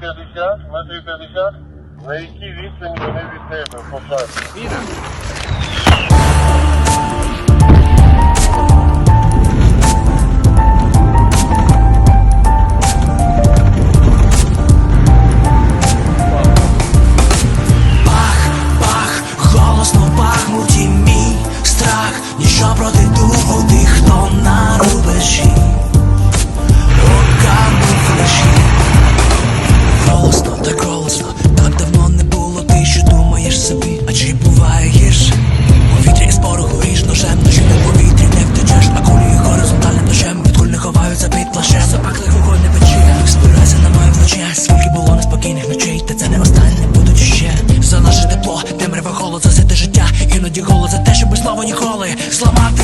50, метрів 50, на які відстані вони від тебе по шахті. Пах, голосно пахнуть і мій страх, ніщо проти духу тих, хто на. навіть плаще Запекли вогонь не печі Спирайся на моє вночі Скільки було неспокійних ночей, та це не останнє будуть ще. За наше тепло, темрява холод, за все життя. Іноді голод за те, щоби без ніколи. Зламати